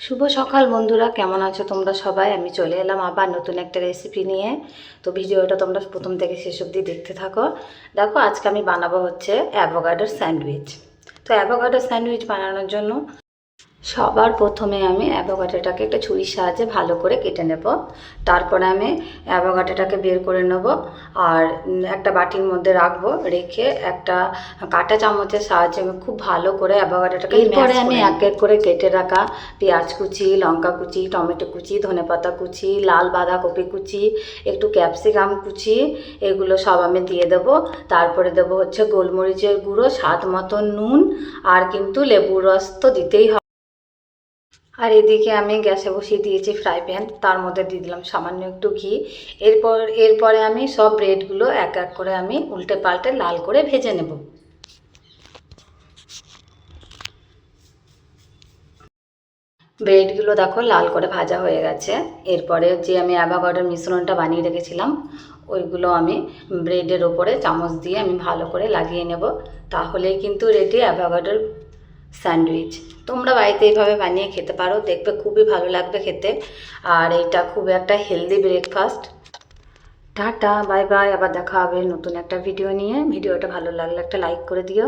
শুভ সকাল বন্ধুরা, কেমন আছো তোমরা সবাই? আমি চলে এলাম আবার নতুন একটা রেসিপি নিয়ে। তো ভিডিওটা তোমরা প্রথম থেকে শেষ অব্দি দেখতে থাকো। দেখো, আজকে আমি বানাবো হচ্ছে অ্যাভোগাডোর স্যান্ডউইচ তো অ্যাভোগাডোর স্যান্ডউইচ বানানোর জন্য সবার প্রথমে আমি অ্যাভোগাডোটাকে একটা ছুরির সাহায্যে ভালো করে কেটে নেব। তারপরে আমি অ্যাভোগাডোটাকে বের করে নেব আর একটা বাটির মধ্যে রাখব রেখে একটা কাঁটা চামচের সাহায্যে আমি খুব ভালো করে অ্যাভোগাডোটাকে এরপরে আমি এক এক করে কেটে রাখা পেঁয়াজ কুচি লঙ্কা কুচি টমেটো কুচি ধনেপাতা কুচি লাল বাঁধাকপি কুচি একটু ক্যাপসিকাম কুচি এগুলো সব আমি দিয়ে দেবো। তারপরে দেবো হচ্ছে গোলমরিচের গুঁড়ো স্বাদ মতো নুন আর কিন্তু লেবুর রস তো দিতেই হবে। আর এদিকে আমি গ্যাসে বসিয়ে দিয়েছি ফ্রাই প্যান তার মধ্যে দিয়ে দিলাম সামান্য একটু ঘি। এরপর, এরপরে আমি সব ব্রেডগুলো এক এক করে আমি উল্টে পাল্টে লাল করে ভেজে নেব। ব্রেডগুলো দেখো লাল করে ভাজা হয়ে গেছে। এরপরে যে আমি অ্যাভাগাডোর মিশ্রণটা বানিয়ে রেখেছিলাম, ওইগুলো আমি ব্রেডের ওপরে চামচ দিয়ে আমি ভালো করে লাগিয়ে নেব। তাহলেই কিন্তু রেডি অ্যাভাগাডোর স্যান্ডউইচ। তোমরা বাড়িতে এইভাবে বানিয়ে খেতে পারো, দেখবে খুবই ভালো লাগবে খেতে। আর এইটা খুব একটা healthy breakfast tata bye bye আবার দেখা হবে নতুন একটা ভিডিও নিয়ে। ভিডিওটা ভালো লাগলে একটা লাইক করে দিও।